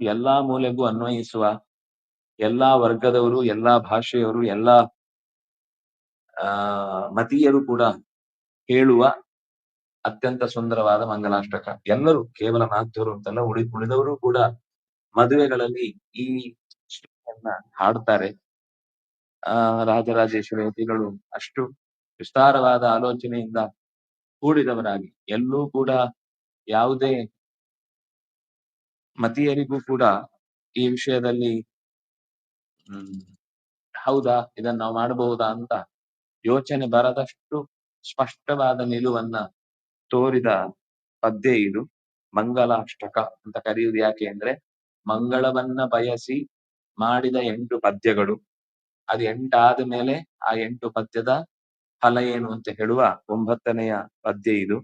ಎಲ್ಲಾ ಮೂಲೆಗೂ ಅನ್ವಯಿಸುವ ಎಲ್ಲಾ ವರ್ಗದವರು, ಎಲ್ಲಾ ಭಾಷೆಯವರು, ಎಲ್ಲಾ, ಆ, ಮತೀಯರು ಕೂಡ ಹೇಳುವ ಅತ್ಯಂತ ಸುಂದರವಾದ ಮಂಗಲಾಷ್ಟಕ. ಎಲ್ಲರೂ ಕೇವಲ ಮಾಧ್ಯರು ಅಂತಲ್ಲ, ಉಳಿ ಉಳಿದವರು ಕೂಡ ಮದುವೆಗಳಲ್ಲಿ ಈ ಶ್ರೀಯನ್ನ ಹಾಡ್ತಾರೆ ಆ, ರಾಜರಾಜೇಶ್ವರಿ ಅಷ್ಟು ವಿಸ್ತಾರವಾದ ಆಲೋಚನೆಯಿಂದ ಕೂಡಿದವರಾಗಿ. ಎಲ್ಲೂ ಕೂಡ ಯಾವುದೇ ಮತೀಯರಿಗೂ ಕೂಡ ಈ ವಿಷಯದಲ್ಲಿ ಹೌದಾ, ಇದನ್ನ ನಾವು ಮಾಡಬಹುದಾ ಅಂತ ಯೋಚನೆ ಬರದಷ್ಟು ಸ್ಪಷ್ಟವಾದ ನಿಲುವನ್ನ ತೋರಿದ ಪದ್ಯ ಇದು. ಮಂಗಲಾಷ್ಟಕ ಅಂತ ಕರೆಯುವುದು ಯಾಕೆ ಅಂದ್ರೆ, ಮಂಗಳವನ್ನ ಬಯಸಿ ಮಾಡಿದ ಎಂಟು ಪದ್ಯಗಳು. ಅದು ಎಂಟಾದ ಮೇಲೆ ಆ ಎಂಟು ಪದ್ಯದ ಫಲ ಏನು ಅಂತ ಹೇಳುವ ಒಂಬತ್ತನೆಯ ಪದ್ಯ ಇದು.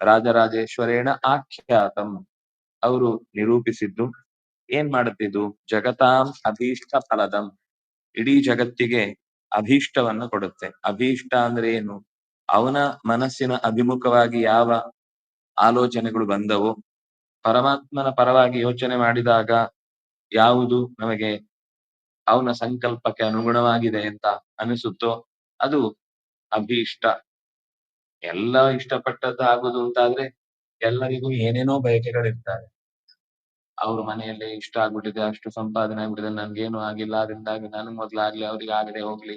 ರಾಜರಾಜೇಶ್ವರೇಣ ಆಖ್ಯಾತಂ. ಅವರು ನಿರೂಪಿಸಿದ್ದು, ಏನ್ ಮಾಡುತ್ತಿದ್ದು ಜಗತಾಂ ಅಭೀಷ್ಟ ಫಲದಂ. ಇಡೀ ಜಗತ್ತಿಗೆ ಅಭೀಷ್ಟವನ್ನ ಕೊಡುತ್ತೆ. ಅಭೀಷ್ಟ ಅಂದ್ರೆ ಏನು? ಅವನ ಮನಸ್ಸಿನ ಅಭಿಮುಖವಾಗಿ ಯಾವ ಆಲೋಚನೆಗಳು ಬಂದವೋ, ಪರಮಾತ್ಮನ ಪರವಾಗಿ ಯೋಚನೆ ಮಾಡಿದಾಗ ಯಾವುದು ನಮಗೆ ಅವನ ಸಂಕಲ್ಪಕ್ಕೆ ಅನುಗುಣವಾಗಿದೆ ಅಂತ ಅನಿಸುತ್ತೋ, ಅದು ಅಭೀಷ್ಟ. ಎಲ್ಲ ಇಷ್ಟಪಟ್ಟದ್ದು ಆಗುದು ಅಂತಾದ್ರೆ ಎಲ್ಲರಿಗೂ ಏನೇನೋ ಬಯಕೆಗಳಿರ್ತವೆ. ಅವ್ರ ಮನೆಯಲ್ಲಿ ಇಷ್ಟ ಆಗ್ಬಿಟ್ಟಿದೆ, ಅಷ್ಟು ಸಂಪಾದನೆ ಆಗ್ಬಿಟ್ಟಿದೆ, ನನ್ಗೇನು ಆಗಿಲ್ಲ, ಅದರಿಂದಾಗಿ ನನಗ್ ಮೊದ್ಲಾಗ್ಲಿ ಅವ್ರಿಗೆ ಆಗದೆ ಹೋಗ್ಲಿ.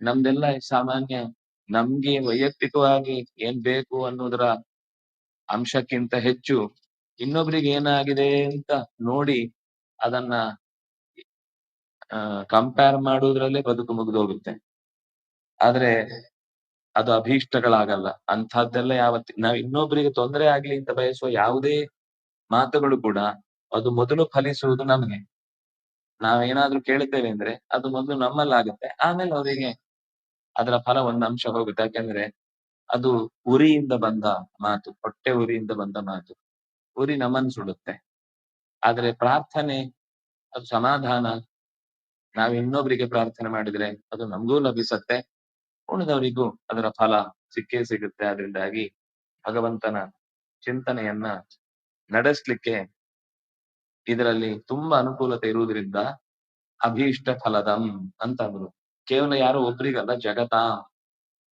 ನಮ್ದೆಲ್ಲ ಸಾಮಾನ್ಯ, ನಮ್ಗೆ ವೈಯಕ್ತಿಕವಾಗಿ ಏನ್ ಬೇಕು ಅನ್ನೋದರ ಅಂಶಕ್ಕಿಂತ ಹೆಚ್ಚು ಇನ್ನೊಬ್ರಿಗೆ ಏನಾಗಿದೆ ಅಂತ ನೋಡಿ ಅದನ್ನ ಕಂಪೇರ್ ಮಾಡುವುದ್ರಲ್ಲೇ ಬದುಕು ಮುಗಿದೋಗುತ್ತೆ ಆದ್ರೆ ಅದು ಅಭೀಷ್ಟಗಳಾಗಲ್ಲ. ಅಂಥದ್ದೆಲ್ಲ ಯಾವತ್ತಿ, ನಾವ್ ಇನ್ನೊಬ್ರಿಗೆ ತೊಂದರೆ ಆಗ್ಲಿ ಅಂತ ಬಯಸುವ ಯಾವುದೇ ಮಾತುಗಳು ಕೂಡ ಅದು ಮೊದಲು ಫಲಿಸುವುದು ನಮಗೆ. ನಾವೇನಾದ್ರೂ ಕೇಳುತ್ತೇವೆ ಅಂದ್ರೆ ಅದು ಮೊದಲು ನಮ್ಮಲ್ಲಾಗುತ್ತೆ. ಆಮೇಲೆ ಅವರಿಗೆ ಅದರ ಫಲ ಒಂದು ಅಂಶ ಹೋಗುತ್ತೆ. ಯಾಕೆಂದ್ರೆ ಅದು ಉರಿಯಿಂದ ಬಂದ ಮಾತು, ಹೊಟ್ಟೆ ಉರಿಯಿಂದ ಬಂದ ಮಾತು, ಉರಿ ನಮ್ಮನ್ನು ಸುಡುತ್ತೆ. ಆದ್ರೆ ಪ್ರಾರ್ಥನೆ, ಅದು ಸಮಾಧಾನ, ನಾವ್ ಇನ್ನೊಬ್ರಿಗೆ ಪ್ರಾರ್ಥನೆ ಮಾಡಿದ್ರೆ ಅದು ನಮಗೂ ಲಭಿಸತ್ತೆ. ಉಳಿದವರಿಗೂ ಅದರ ಫಲ ಸಿಕ್ಕೇ ಸಿಗುತ್ತೆ. ಅದರಿಂದಾಗಿ ಭಗವಂತನ ಚಿಂತನೆಯನ್ನ ನಡೆಸ್ಲಿಕ್ಕೆ ಇದರಲ್ಲಿ ತುಂಬಾ ಅನುಕೂಲತೆ ಇರುವುದರಿಂದ ಅಭೀಷ್ಟ ಫಲದಂ ಅಂತ ಅಂದ್ರು. ಕೇವಲ ಯಾರು ಒಬ್ರಿಗಲ್ಲ, ಜಗತ.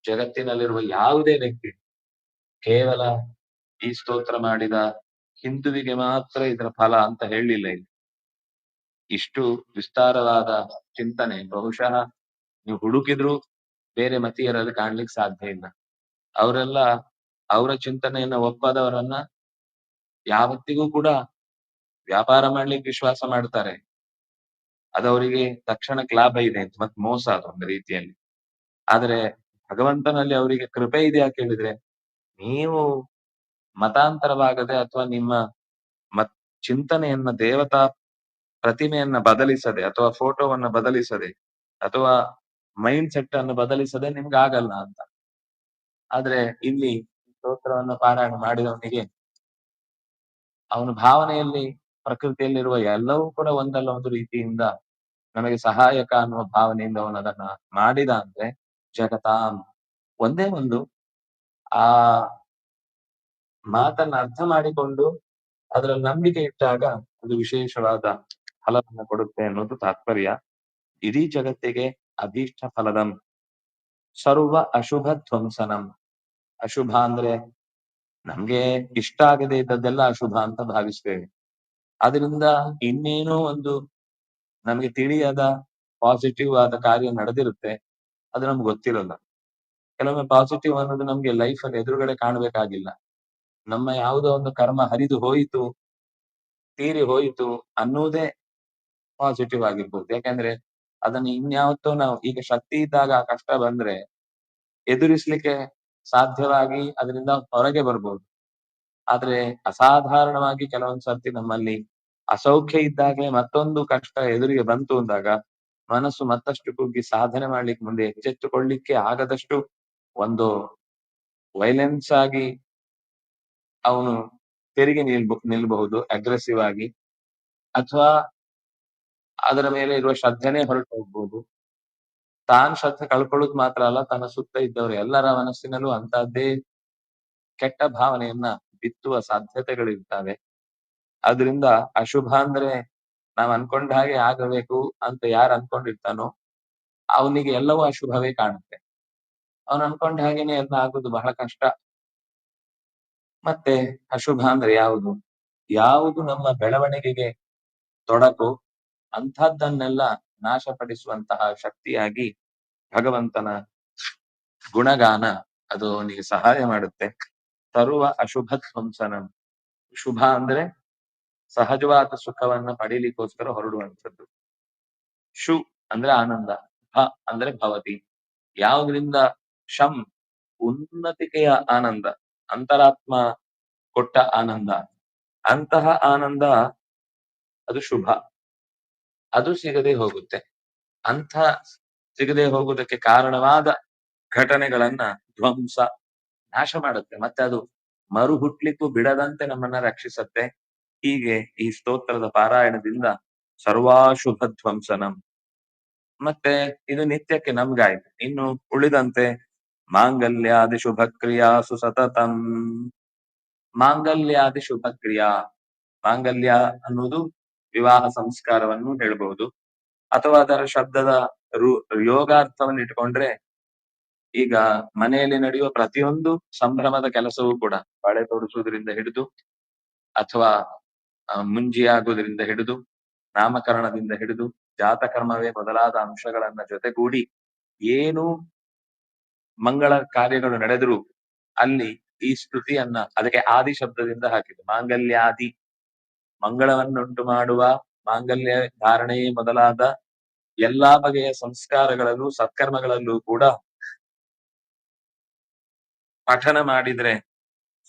ಜಗತ್ತಿನಲ್ಲಿರುವ ಯಾವುದೇ ವ್ಯಕ್ತಿ ಕೇವಲ ಈ ಸ್ತೋತ್ರ ಮಾಡಿದ ಹಿಂದುವಿಗೆ ಮಾತ್ರ ಇದರ ಫಲ ಅಂತ ಹೇಳಲಿಲ್ಲ ಇಲ್ಲಿ. ಇಷ್ಟು ವಿಸ್ತಾರವಾದ ಚಿಂತನೆ, ಬಹುಶಃ ನೀವು ಹುಡುಕಿದ್ರು ಬೇರೆ ಮತೀಯರಲ್ಲಿ ಕಾಣ್ಲಿಕ್ಕೆ ಸಾಧ್ಯ ಇಲ್ಲ. ಅವರೆಲ್ಲ ಅವರ ಚಿಂತನೆಯನ್ನ ಒಪ್ಪದವರನ್ನ ಯಾವತ್ತಿಗೂ ಕೂಡ ವ್ಯಾಪಾರ ಮಾಡ್ಲಿಕ್ಕೆ ವಿಶ್ವಾಸ ಮಾಡ್ತಾರೆ. ಅದವರಿಗೆ ತಕ್ಷಣಕ್ಕೆ ಲಾಭ ಇದೆ ಅಂತ, ಮತ್ತೆ ಮೋಸ ಅದು ಒಂದು ರೀತಿಯಲ್ಲಿ. ಆದ್ರೆ ಭಗವಂತನಲ್ಲಿ ಅವರಿಗೆ ಕೃಪೆ ಇದೆ ಯಾಕೆ ಹೇಳಿದ್ರೆ ನೀವು ಮತಾಂತರವಾಗದೆ ಅಥವಾ ನಿಮ್ಮ ಮತ್ ಚಿಂತನೆಯನ್ನ, ದೇವತಾ ಪ್ರತಿಮೆಯನ್ನ ಬದಲಿಸದೆ ಅಥವಾ ಫೋಟೋವನ್ನ ಬದಲಿಸದೆ ಅಥವಾ ಮೈಂಡ್ ಸೆಟ್ ಅನ್ನು ಬದಲಿಸದೆ ನಿಮ್ಗೆ ಆಗಲ್ಲ ಅಂತ. ಆದ್ರೆ ಇಲ್ಲಿ ಸ್ತೋತ್ರವನ್ನ ಪಾರಾಯಣ ಮಾಡಿದವನಿಗೆ ಅವನ ಭಾವನೆಯಲ್ಲಿ ಪ್ರಕೃತಿಯಲ್ಲಿರುವ ಎಲ್ಲವೂ ಕೂಡ ಒಂದಲ್ಲ ಒಂದು ರೀತಿಯಿಂದ ನಮಗೆ ಸಹಾಯಕ ಅನ್ನುವ ಭಾವನೆಯಿಂದ ಅವನು ಅದನ್ನ ಮಾಡಿದ ಅಂದ್ರೆ ಜಗತಾಂ. ಒಂದೇ ಒಂದು, ಆ ಮಾತನ್ನ ಅರ್ಥ ಮಾಡಿಕೊಂಡು ಅದರ ನಂಬಿಕೆ ಇಟ್ಟಾಗ ಅದು ವಿಶೇಷವಾದ ಫಲವನ್ನು ಕೊಡುತ್ತೆ ಅನ್ನೋದು ತಾತ್ಪರ್ಯ. ಇಡೀ ಜಗತ್ತಿಗೆ ಅಭೀಷ್ಟ ಫಲದಂ. ಸರ್ವ ಅಶುಭ ಧ್ವಂಸನಂ. ಅಶುಭ ಅಂದ್ರೆ ನಮ್ಗೆ ಇಷ್ಟ ಆಗದೆ ಇದ್ದದ್ದೆಲ್ಲ ಅಶುಭ ಅಂತ ಭಾವಿಸ್ತೇವೆ. ಅದರಿಂದ ಇನ್ನೇನೋ ಒಂದು ನಮಗೆ ತಿಳಿಯದ ಪಾಸಿಟಿವ್ ಆದ ಕಾರ್ಯ ನಡೆದಿರುತ್ತೆ, ಅದು ನಮ್ಗೆ ಗೊತ್ತಿರಲ್ಲ. ಕೆಲವೊಮ್ಮೆ ಪಾಸಿಟಿವ್ ಅನ್ನೋದು ನಮ್ಗೆ ಲೈಫ್ ಅಲ್ಲಿ ಎದುರುಗಡೆ ಕಾಣ್ಬೇಕಾಗಿಲ್ಲ. ನಮ್ಮ ಯಾವುದೋ ಒಂದು ಕರ್ಮ ಹರಿದು ಹೋಯಿತು, ತೀರಿ ಹೋಯಿತು ಅನ್ನೋದೇ ಪಾಸಿಟಿವ್ ಆಗಿರ್ಬೋದು. ಯಾಕಂದ್ರೆ ಅದನ್ನ ಇನ್ಯಾವತ್ತೋ ನಾವು, ಈಗ ಶಕ್ತಿ ಇದ್ದಾಗ ಆ ಕಷ್ಟ ಬಂದ್ರೆ ಎದುರಿಸ್ಲಿಕ್ಕೆ ಸಾಧ್ಯವಾಗಿ ಅದರಿಂದ ಹೊರಗೆ ಬರ್ಬೋದು. ಆದ್ರೆ ಅಸಾಧಾರಣವಾಗಿ ಕೆಲವೊಂದ್ ಸರ್ತಿ ನಮ್ಮಲ್ಲಿ ಅಸೌಖ್ಯ ಇದ್ದಾಗಲೇ ಮತ್ತೊಂದು ಕಷ್ಟ ಎದುರಿಗೆ ಬಂತು ಅಂದಾಗ ಮನಸ್ಸು ಮತ್ತಷ್ಟು ಕುಗ್ಗಿ ಸಾಧನೆ ಮಾಡ್ಲಿಕ್ಕೆ ಮುಂದೆ ಎಚ್ಚೆತ್ತುಕೊಳ್ಳಿಕ್ಕೆ ಆಗದಷ್ಟು ಒಂದು ವೈಲೆನ್ಸ್ ಆಗಿ ಅವನು ತೆರಿಗೆ ನಿಲ್ಬ, ನಿಲ್ಬಹುದು ಅಗ್ರೆಸಿವ್ ಆಗಿ ಅಥವಾ ಅದರ ಮೇಲೆ ಇರುವ ಶ್ರದ್ಧೆನೇ ಹೊರಟು ಹೋಗ್ಬಹುದು ತಾನ್ ಶ್ರದ್ಧೆ ಕಳ್ಕೊಳ್ಳೋದು ಮಾತ್ರ ಅಲ್ಲ, ತನ್ನ ಸುತ್ತ ಇದ್ದವರು ಎಲ್ಲರ ಮನಸ್ಸಿನಲ್ಲೂ ಅಂತಹದ್ದೇ ಕೆಟ್ಟ ಭಾವನೆಯನ್ನ ಬಿತ್ತುವ ಸಾಧ್ಯತೆಗಳಿರ್ತವೆ ಆದ್ರಿಂದ ಅಶುಭ ಅಂದ್ರೆ ನಾವ್ ಅನ್ಕೊಂಡ ಹಾಗೆ ಆಗಬೇಕು ಅಂತ ಯಾರು ಅನ್ಕೊಂಡಿರ್ತಾನೋ ಅವನಿಗೆ ಎಲ್ಲವೂ ಅಶುಭವೇ ಕಾಣುತ್ತೆ. ಅವನು ಅನ್ಕೊಂಡ ಹಾಗೇನೆ ಎಲ್ಲ ಆಗುದು ಬಹಳ ಕಷ್ಟ. ಮತ್ತೆ ಅಶುಭ ಅಂದ್ರೆ ಯಾವುದು? ಯಾವುದು ನಮ್ಮ ಬೆಳವಣಿಗೆಗೆ ತೊಡಕು ಅಂಥದ್ದನ್ನೆಲ್ಲ ನಾಶಪಡಿಸುವಂತಹ ಶಕ್ತಿಯಾಗಿ ಭಗವಂತನ ಗುಣಗಾನ ಅದು ಅವನಿಗೆ ಸಹಾಯ ಮಾಡುತ್ತೆ. ತರುವ ಅಶುಭ ಧ್ವಂಸನ. ಶುಭ ಅಂದ್ರೆ ಸಹಜವಾದ ಸುಖವನ್ನ ಪಡೀಲಿಕ್ಕೋಸ್ಕರ ಹೊರಡುವಂಥದ್ದು. ಶು ಅಂದ್ರೆ ಆನಂದ, ಭ ಅಂದ್ರೆ ಭವತಿ. ಯಾವುದ್ರಿಂದ ಶಂ ಉನ್ನತಿಕೆಯ ಆನಂದ, ಅಂತರಾತ್ಮ ಕೊಟ್ಟ ಆನಂದ. ಅಂತಹ ಆನಂದ ಅದು ಶುಭ. ಅದು ಸಿಗದೆ ಹೋಗುತ್ತೆ. ಅಂಥ ಸಿಗದೆ ಹೋಗುವುದಕ್ಕೆ ಕಾರಣವಾದ ಘಟನೆಗಳನ್ನ ಧ್ವಂಸ ನಾಶ ಮಾಡುತ್ತೆ. ಮತ್ತೆ ಅದು ಮರು ಹುಟ್ಲಿಕ್ಕೂ ಬಿಡದಂತೆ ನಮ್ಮನ್ನ ರಕ್ಷಿಸುತ್ತೆ. ಹೀಗೆ ಈ ಸ್ತೋತ್ರದ ಪಾರಾಯಣದಿಂದ ಸರ್ವಾಶುಭ ಧ್ವಂಸನಂ ಮತ್ತೆ ಇದು ನಿತ್ಯಕ್ಕೆ ನಮ್ಗಾಯ್ತು. ಇನ್ನು ಉಳಿದಂತೆ ಮಾಂಗಲ್ಯಾದಿ ಶುಭ ಕ್ರಿಯಾಸು ಸತತಂ. ಮಾಂಗಲ್ಯಾದಿ ಶುಭ ಮಾಂಗಲ್ಯ ಅನ್ನೋದು ವಿವಾಹ ಸಂಸ್ಕಾರವನ್ನು ಹೇಳ್ಬಹುದು ಅಥವಾ ಅದರ ಶಬ್ದದ ರು ಯೋಗಾರ್ಥವನ್ನು ಇಟ್ಕೊಂಡ್ರೆ ಈಗ ಮನೆಯಲ್ಲಿ ನಡೆಯುವ ಪ್ರತಿಯೊಂದು ಸಂಭ್ರಮದ ಕೆಲಸವೂ ಕೂಡ ಬಳೆ ತೊಡಿಸುವುದರಿಂದ ಹಿಡಿದು ಅಥವಾ ಮುಂಜಿಯಾಗುವುದರಿಂದ ಹಿಡಿದು ನಾಮಕರಣದಿಂದ ಹಿಡಿದು ಜಾತಕರ್ಮವೇ ಮೊದಲಾದ ಅಂಶಗಳನ್ನ ಜೊತೆಗೂಡಿ ಏನು ಮಂಗಳ ಕಾರ್ಯಗಳು ನಡೆದರೂ ಅಲ್ಲಿ ಈ ಸ್ತುತಿಯನ್ನ ಅದಕ್ಕೆ ಆದಿ ಶಬ್ದದಿಂದ ಹಾಕಿದ್ದು. ಮಾಂಗಲ್ಯಾದಿ ಮಂಗಳವನ್ನುಂಟು ಮಾಡುವ ಮಾಂಗಲ್ಯ ಧಾರಣೆ ಮೊದಲಾದ ಎಲ್ಲಾ ಬಗೆಯ ಸಂಸ್ಕಾರಗಳಲ್ಲೂ ಸತ್ಕರ್ಮಗಳಲ್ಲೂ ಕೂಡ ಪಠನ ಮಾಡಿದ್ರೆ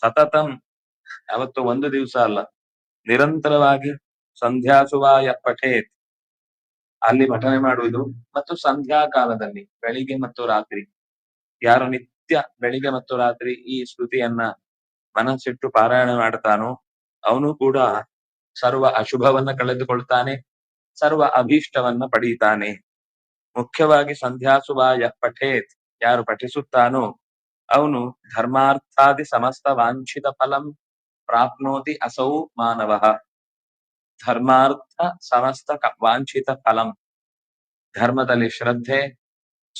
ಸತತಂ ಯಾವತ್ತು ಒಂದು ದಿವಸ ಅಲ್ಲ, ನಿರಂತರವಾಗಿ ಸಂಧ್ಯಾಸುವಾಯ ಪಠೇತ್. ಅಲ್ಲಿ ಪಠನೆ ಮಾಡುವುದು ಮತ್ತು ಸಂಧ್ಯಾ ಕಾಲದಲ್ಲಿ, ಬೆಳಿಗ್ಗೆ ಮತ್ತು ರಾತ್ರಿ. ಯಾರು ನಿತ್ಯ ಬೆಳಿಗ್ಗೆ ಮತ್ತು ರಾತ್ರಿ ಈ ಸ್ತುತಿಯನ್ನ ಮನಸ್ಸಿಟ್ಟು ಪಾರಾಯಣ ಮಾಡ್ತಾನೋ, ಅವನು ಕೂಡ ಸರ್ವ ಅಶುಭವನ್ನ ಕಳೆದುಕೊಳ್ತಾನೆ, ಸರ್ವ ಅಭೀಷ್ಟವನ್ನ ಪಡೀತಾನೆ. ಮುಖ್ಯವಾಗಿ ಸಂಧ್ಯಾಸುವಾಯ ಪಠೇತ್ ಯಾರು ಪಠಿಸುತ್ತಾನೋ ಅವನು ಧರ್ಮಾರ್ಥಾದಿ ಸಮಸ್ತ ವಾಂಛಿತ ಫಲಂ ಪ್ರಾಪ್ನೋತಿ ಅಸೌ ಮಾನವ. ಧರ್ಮಾರ್ಥ ಸಮಸ್ತ ವಾಂಛಿತ ಫಲಂ. ಧರ್ಮದಲ್ಲಿ ಶ್ರದ್ಧೆ,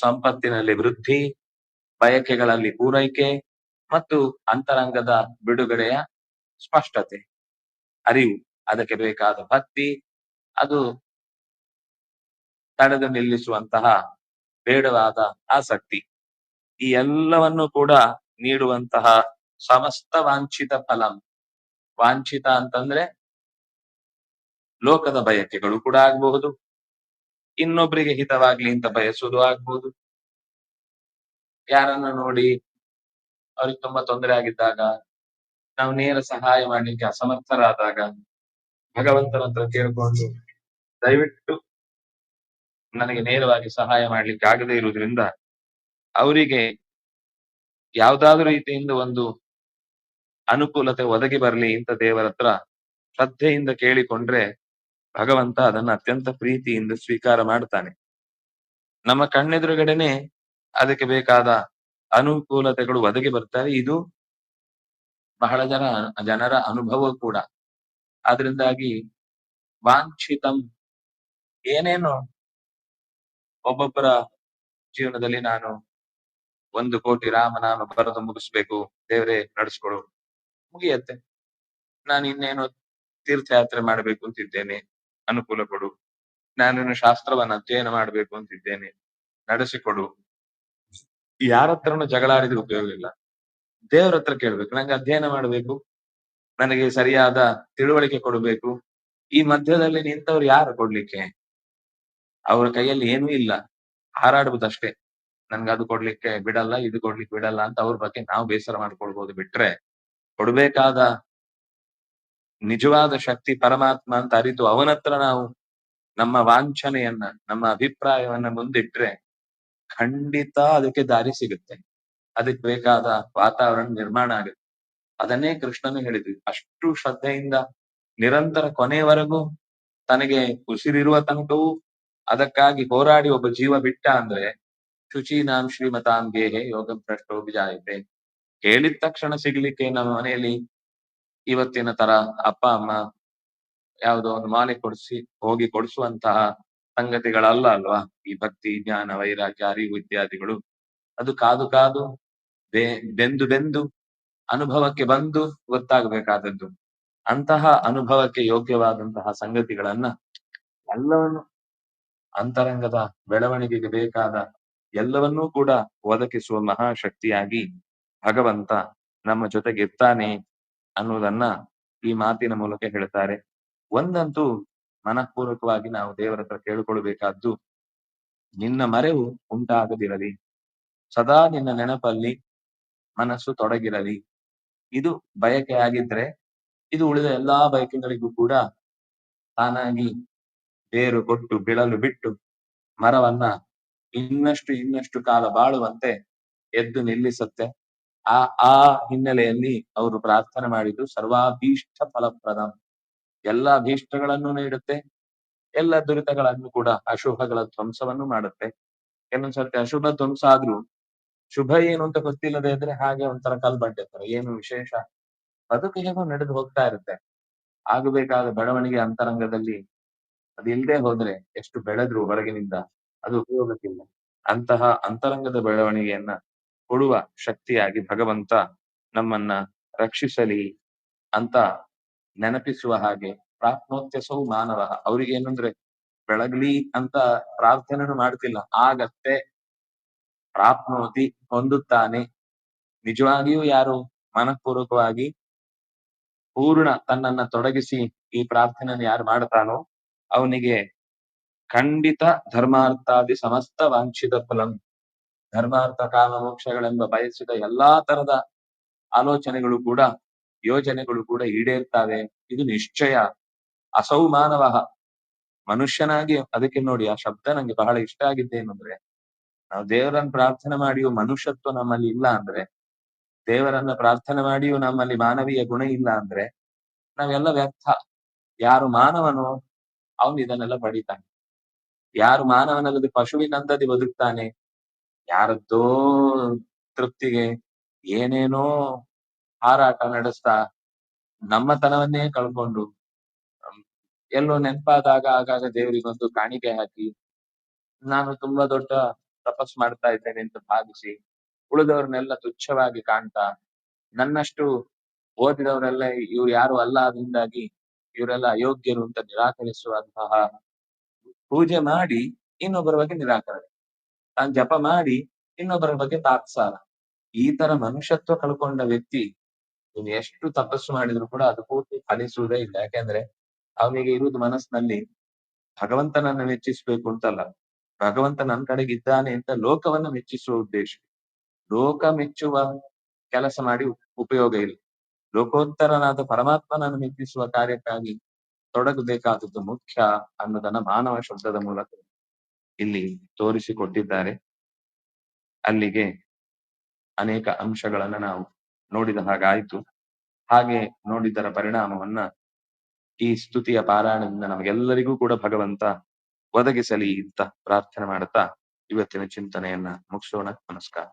ಸಂಪತ್ತಿನಲ್ಲಿ ವೃದ್ಧಿ, ಬಯಕೆಗಳಲ್ಲಿ ಪೂರೈಕೆ ಮತ್ತು ಅಂತರಂಗದ ಬಿಡುಗಡೆಯ ಸ್ಪಷ್ಟತೆ. ಅರಿವು, ಅದಕ್ಕೆ ಬೇಕಾದ ಭಕ್ತಿ, ಅದು ತಡೆದು ನಿಲ್ಲಿಸುವಂತಹ ಬೇಡವಾದ ಆಸಕ್ತಿ. ಈ ಎಲ್ಲವನ್ನು ಕೂಡ ನೀಡುವಂತಹ ಸಮಸ್ತ ವಾಂಛಿತ ಫಲಂ. ವಾಂಛಿತ ಅಂತಂದ್ರೆ ಲೋಕದ ಬಯಕೆಗಳು ಕೂಡ ಆಗಬಹುದು. ಇನ್ನೊಬ್ಬರಿಗೆ ಹಿತವಾಗ್ಲಿ ಅಂತ ಬಯಸುವುದು ಆಗ್ಬಹುದು. ಯಾರನ್ನ ನೋಡಿ ಅವ್ರಿಗೆ ತುಂಬಾ ತೊಂದರೆ ಆಗಿದ್ದಾಗ, ನಾವು ನೇರ ಸಹಾಯ ಮಾಡ್ಲಿಕ್ಕೆ ಅಸಮರ್ಥರಾದಾಗ, ಭಗವಂತನ ಹತ್ರ ಕೇಳ್ಕೊಂಡು ದಯವಿಟ್ಟು ನನಗೆ ನೇರವಾಗಿ ಸಹಾಯ ಮಾಡ್ಲಿಕ್ಕೆ ಆಗದೇ ಇರುವುದರಿಂದ ಅವರಿಗೆ ಯಾವ್ದಾದ್ರು ರೀತಿಯಿಂದ ಒಂದು ಅನುಕೂಲತೆ ಒದಗಿ ಬರಲಿ ಇಂಥ ದೇವರ ಹತ್ರ ಶ್ರದ್ಧೆಯಿಂದ ಕೇಳಿಕೊಂಡ್ರೆ ಭಗವಂತ ಅದನ್ನ ಅತ್ಯಂತ ಪ್ರೀತಿಯಿಂದ ಸ್ವೀಕಾರ ಮಾಡ್ತಾನೆ. ನಮ್ಮ ಕಣ್ಣೆದುರುಗಡೆನೆ ಅದಕ್ಕೆ ಬೇಕಾದ ಅನುಕೂಲತೆಗಳು ಒದಗಿ ಬರ್ತವೆ ಇದು. ಬಹಳ ಜನ ಜನರ ಅನುಭವ ಕೂಡ. ಅದರಿಂದಾಗಿ ವಾಂಛಿತಂ ಏನೇನು ಒಬ್ಬೊಬ್ಬರ ಜೀವನದಲ್ಲಿ ನಾನು ಒಂದು ಕೋಟಿ ರಾಮನಾಮ ಬರೆದು ಮುಗಿಸ್ಬೇಕು. ದೇವರೇ ನಡೆಸ್ಕೊಡು. ಮುಗಿಯತ್ತೆ. ನಾನು ಇನ್ನೇನು ತೀರ್ಥಯಾತ್ರೆ ಮಾಡ್ಬೇಕು ಅಂತಿದ್ದೇನೆ. ಅನುಕೂಲ ಕೊಡು. ನಾನೇನು ಶಾಸ್ತ್ರವನ್ನ ಅಧ್ಯಯನ ಮಾಡ್ಬೇಕು ಅಂತಿದ್ದೇನೆ. ನಡೆಸಿಕೊಡು. ಯಾರ ಹತ್ರನೂ ಜಗಳಾಡಿದ್ರೆ ಉಪಯೋಗ ಇಲ್ಲ. ದೇವ್ರ ಹತ್ರ ಕೇಳ್ಬೇಕು. ನಂಗೆ ಅಧ್ಯಯನ ಮಾಡ್ಬೇಕು. ನನಗೆ ಸರಿಯಾದ ತಿಳುವಳಿಕೆ ಕೊಡಬೇಕು. ಈ ಮಧ್ಯದಲ್ಲಿ ನಿಂತವ್ರು ಯಾರು ಕೊಡ್ಲಿಕ್ಕೆ? ಅವ್ರ ಕೈಯಲ್ಲಿ ಏನೂ ಇಲ್ಲ. ಹಾರಾಡುವುದಷ್ಟೇ. ನನ್ಗೆ ಅದು ಕೊಡ್ಲಿಕ್ಕೆ ಬಿಡಲ್ಲ, ಇದು ಕೊಡ್ಲಿಕ್ಕೆ ಬಿಡಲ್ಲ ಅಂತ ಅವ್ರ ಬಗ್ಗೆ ನಾವು ಬೇಸರ ಮಾಡ್ಕೊಳ್ಬಹುದು ಬಿಟ್ರೆ ಕೊಡ್ಬೇಕಾದ ನಿಜವಾದ ಶಕ್ತಿ ಪರಮಾತ್ಮ ಅಂತ ಅರಿತು ಅವನ ಹತ್ರ ನಾವು ನಮ್ಮ ವಾಂಛನೆಯನ್ನ, ನಮ್ಮ ಅಭಿಪ್ರಾಯವನ್ನ ಮುಂದಿಟ್ರೆ ಖಂಡಿತ ಅದಕ್ಕೆ ದಾರಿ ಸಿಗುತ್ತೆ. ಅದಕ್ಕೆ ಬೇಕಾದ ವಾತಾವರಣ ನಿರ್ಮಾಣ ಆಗುತ್ತೆ. ಅದನ್ನೇ ಕೃಷ್ಣನು ಹೇಳಿದ್ವಿ. ಅಷ್ಟು ಶ್ರದ್ಧೆಯಿಂದ ನಿರಂತರ ಕೊನೆಯವರೆಗೂ ತನಗೆ ಉಸಿರಿರುವ ತನಕವೂ ಅದಕ್ಕಾಗಿ ಹೋರಾಡಿ ಒಬ್ಬ ಜೀವ ಬಿಟ್ಟ ಅಂದ್ರೆ ಶುಚೀನಾಂ ಶ್ರೀಮತಾಂ ಗೇಹೆ ಯೋಗ ಭ್ರಷ್ಟೋ ಬಿಜಾಯಿತೆ ಹೇಳಿದ ತಕ್ಷಣ ಸಿಗ್ಲಿಕ್ಕೆ ನಮ್ಮ ಮನೆಯಲ್ಲಿ ಇವತ್ತಿನ ತರ ಅಪ್ಪ, ಅಮ್ಮ ಯಾವುದೋ ಒಂದು ಮಾಲೆ ಕೊಡಿಸಿ, ಹೋಗಿ ಕೊಡಿಸುವಂತಹ ಸಂಗತಿಗಳಲ್ಲ ಅಲ್ವಾ? ಈ ಭಕ್ತಿ, ಜ್ಞಾನ, ವೈರಾಗ್ಯ, ಅರಿವು ಇತ್ಯಾದಿಗಳು. ಅದು ಕಾದು ಕಾದು ಬೆಂದು ಬೆಂದು ಅನುಭವಕ್ಕೆ ಬಂದು ಗೊತ್ತಾಗಬೇಕಾದದ್ದು. ಅಂತಹ ಅನುಭವಕ್ಕೆ ಯೋಗ್ಯವಾದಂತಹ ಸಂಗತಿಗಳನ್ನ ಎಲ್ಲವನ್ನು ಅಂತರಂಗದ ಬೆಳವಣಿಗೆಗೆ ಬೇಕಾದ ಎಲ್ಲವನ್ನೂ ಕೂಡ ಒದಗಿಸುವ ಮಹಾಶಕ್ತಿಯಾಗಿ ಭಗವಂತ ನಮ್ಮ ಜೊತೆಗಿರ್ತಾನೆ ಅನ್ನುವುದನ್ನ ಈ ಮಾತಿನ ಮೂಲಕ ಹೇಳ್ತಾರೆ. ಒಂದಂತೂ ಮನಃಪೂರ್ವಕವಾಗಿ ನಾವು ದೇವರ ಹತ್ರ ಕೇಳಿಕೊಳ್ಬೇಕಾದ್ದು ನಿನ್ನ ಮರೆವು ಉಂಟಾಗದಿರಲಿ. ಸದಾ ನಿನ್ನ ನೆನಪಲ್ಲಿ ಮನಸ್ಸು ತೊಡಗಿರಲಿ. ಇದು ಬಯಕೆ ಆಗಿದ್ರೆ, ಇದು ಉಳಿದ ಎಲ್ಲಾ ಬಯಕೆಗಳಿಗೂ ಕೂಡ ತಾನಾಗಿ ಬೇರು ಕೊಟ್ಟು, ಬಿಳಲು ಬಿಟ್ಟು ಮರವನ್ನ ಇನ್ನಷ್ಟು ಇನ್ನಷ್ಟು ಕಾಲ ಬಾಳುವಂತೆ ಎದ್ದು ನಿಲ್ಲಿಸುತ್ತೆ. ಆ ಆ ಹಿನ್ನೆಲೆಯಲ್ಲಿ ಅವರು ಪ್ರಾರ್ಥನೆ ಮಾಡಿದ್ದು ಸರ್ವಾಭೀಷ್ಟ ಫಲಪ್ರದಂ. ಎಲ್ಲ ಅಭೀಷ್ಟಗಳನ್ನು ನೀಡುತ್ತೆ. ಎಲ್ಲ ದುರಿತಗಳನ್ನು ಕೂಡ ಅಶುಭಗಳ ಧ್ವಂಸವನ್ನು ಮಾಡುತ್ತೆ. ಕೆಲವೊಂದ್ಸರ್ತಿ ಅಶುಭ ಧ್ವಂಸ ಆದ್ರೂ ಶುಭ ಏನು ಅಂತ ಗೊತ್ತಿಲ್ಲದೆ ಇದ್ರೆ ಹಾಗೆ ಒಂಥರ ಕಲ್ಬಡ್ಡೆ ತರ ಏನು ವಿಶೇಷ? ಬದುಕು ಹೇಗೋ ನಡೆದು ಹೋಗ್ತಾ ಇರುತ್ತೆ. ಆಗಬೇಕಾದ ಬೆಳವಣಿಗೆ ಅಂತರಂಗದಲ್ಲಿ ಅದಿಲ್ಲದೆ ಹೋದ್ರೆ ಎಷ್ಟು ಬೆಳೆದ್ರು ಹೊರಗಿನಿಂದ ಅದು ಉಪಯೋಗಕ್ಕಿಲ್ಲ. ಅಂತಹ ಅಂತರಂಗದ ಬೆಳವಣಿಗೆಯನ್ನ ಕೊಡುವ ಶಕ್ತಿಯಾಗಿ ಭಗವಂತ ನಮ್ಮನ್ನ ರಕ್ಷಿಸಲಿ ಅಂತ ನೆನಪಿಸುವ ಹಾಗೆ ಪ್ರಾಪ್ನೋತ್ಯಸವು ಮಾನವ. ಅವ್ರಿಗೆ ಏನಂದ್ರೆ, ಬೆಳಗ್ಲಿ ಅಂತ ಪ್ರಾರ್ಥನೆನು ಮಾಡ್ತಿಲ್ಲ. ಆಗತ್ತೆ. ಪ್ರಾಪ್ನೋತಿ ಹೊಂದುತ್ತಾನೆ. ನಿಜವಾಗಿಯೂ ಯಾರು ಮನಃಪೂರ್ವಕವಾಗಿ ಪೂರ್ಣ ತನ್ನನ್ನ ತೊಡಗಿಸಿ ಈ ಪ್ರಾರ್ಥನೆಯನ್ನು ಯಾರು ಮಾಡ್ತಾನೋ, ಅವನಿಗೆ ಖಂಡಿತ ಧರ್ಮಾರ್ಥಾದಿ ಸಮಸ್ತ ವಾಂಛಿತ ಫಲಂ ಧರ್ಮಾರ್ಥ, ಕಾಮ, ಮೋಕ್ಷಗಳೆಂಬ ಬಯಸಿದ ಎಲ್ಲಾ ತರದ ಆಲೋಚನೆಗಳು ಕೂಡ, ಯೋಜನೆಗಳು ಕೂಡ ಈಡೇರ್ತವೆ. ಇದು ನಿಶ್ಚಯ. ಅಸೌ ಮಾನವ. ಮನುಷ್ಯನಾಗಿ ಅದಕ್ಕೆ ನೋಡಿ ಆ ಶಬ್ದ ನಂಗೆ ಬಹಳ ಇಷ್ಟ ಆಗಿದ್ದೇನಂದ್ರೆ, ನಾವು ದೇವರನ್ನ ಪ್ರಾರ್ಥನೆ ಮಾಡಿಯೂ ಮನುಷ್ಯತ್ವ ನಮ್ಮಲ್ಲಿ ಇಲ್ಲ ಅಂದ್ರೆ, ದೇವರನ್ನ ಪ್ರಾರ್ಥನೆ ಮಾಡಿಯೂ ನಮ್ಮಲ್ಲಿ ಮಾನವೀಯ ಗುಣ ಇಲ್ಲ ಅಂದ್ರೆ, ನಾವೆಲ್ಲ ವ್ಯರ್ಥ. ಯಾರು ಮಾನವನೋ, ಅವನು ಇದನ್ನೆಲ್ಲ ಪಡಿತಾನೆ. ಯಾರು ಮಾನವನಲ್ಲದೆ ಪಶುವಿನಂದದಿ ಬದುಕ್ತಾನೆ? ಯಾರದ್ದೋ ತೃಪ್ತಿಗೆ ಏನೇನೋ ಹಾರಾಟ ನಡೆಸ್ತಾ ನಮ್ಮತನವನ್ನೇ ಕಳ್ಕೊಂಡು ಎಲ್ಲೋ ನೆನಪಾದಾಗ ಆಗಾಗ ದೇವರಿಗೊಂದು ಕಾಣಿಕೆ ಹಾಕಿ, ನಾನು ತುಂಬಾ ದೊಡ್ಡ ತಪಸ್ ಮಾಡ್ತಾ ಇದ್ದೇನೆ ಅಂತ ಭಾವಿಸಿ ಉಳಿದವ್ರನ್ನೆಲ್ಲ ತುಚ್ಛವಾಗಿ ಕಾಣ್ತಾ, ನನ್ನಷ್ಟು ಓದಿದವರೆಲ್ಲ ಇವ್ರು ಯಾರು ಅಲ್ಲ ಅದರಿಂದಾಗಿ ಇವರೆಲ್ಲ ಅಯೋಗ್ಯರು ಅಂತ ನಿರಾಕರಿಸುವಂತಹ ಪೂಜೆ ಮಾಡಿ ಇನ್ನೊಬ್ಬರ ಬಗ್ಗೆ ನಿರಾಕರಣೆ. ತಾನು ಜಪ ಮಾಡಿ ಇನ್ನೊಬ್ಬರ ಬಗ್ಗೆ ತಾತ್ಸಾರ. ಈ ತರ ಮನುಷ್ಯತ್ವ ಕಳ್ಕೊಂಡ ವ್ಯಕ್ತಿ ನೀನು ಎಷ್ಟು ತಪಸ್ಸು ಮಾಡಿದ್ರು ಕೂಡ ಅದು ಪೂರ್ತಿ ಫಲಿಸುವುದೇ ಇಲ್ಲ. ಯಾಕೆಂದ್ರೆ ಅವನಿಗೆ ಇರುವುದು ಮನಸ್ಸಿನಲ್ಲಿ ಭಗವಂತನನ್ನ ಮೆಚ್ಚಿಸ್ಬೇಕು ಅಂತಲ್ಲ. ಭಗವಂತ ನನ್ನ ಕಡೆಗೆ ಇದ್ದಾನೆ ಅಂತ ಲೋಕವನ್ನ ಮೆಚ್ಚಿಸುವ ಉದ್ದೇಶ. ಲೋಕ ಮೆಚ್ಚುವ ಕೆಲಸ ಮಾಡಿ ಉಪಯೋಗ ಇಲ್ಲ. ಲೋಕೋತ್ತರನಾದ ಪರಮಾತ್ಮನನ್ನು ಮೆಚ್ಚಿಸುವ ಕಾರ್ಯಕ್ಕಾಗಿ ತೊಡಗಬೇಕಾದದ್ದು ಮುಖ್ಯ ಅನ್ನೋದನ್ನ ಮಾನವ ಶಬ್ದದ ಮೂಲಕ ಇಲ್ಲಿ ತೋರಿಸಿಕೊಟ್ಟಿದ್ದಾರೆ. ಅಲ್ಲಿಗೆ ಅನೇಕ ಅಂಶಗಳನ್ನ ನಾವು ನೋಡಿದ ಹಾಗಾಯಿತು. ಹಾಗೆ ನೋಡಿದ್ದರ ಪರಿಣಾಮವನ್ನ ಈ ಸ್ತುತಿಯ ಪಾರಾಯಣದಿಂದ ನಮಗೆಲ್ಲರಿಗೂ ಕೂಡ ಭಗವಂತ ಒದಗಿಸಲಿ ಅಂತ ಪ್ರಾರ್ಥನೆ ಮಾಡುತ್ತಾ ಇವತ್ತಿನ ಚಿಂತನೆಯನ್ನ ಮುಗಿಸೋಣ. ನಮಸ್ಕಾರ.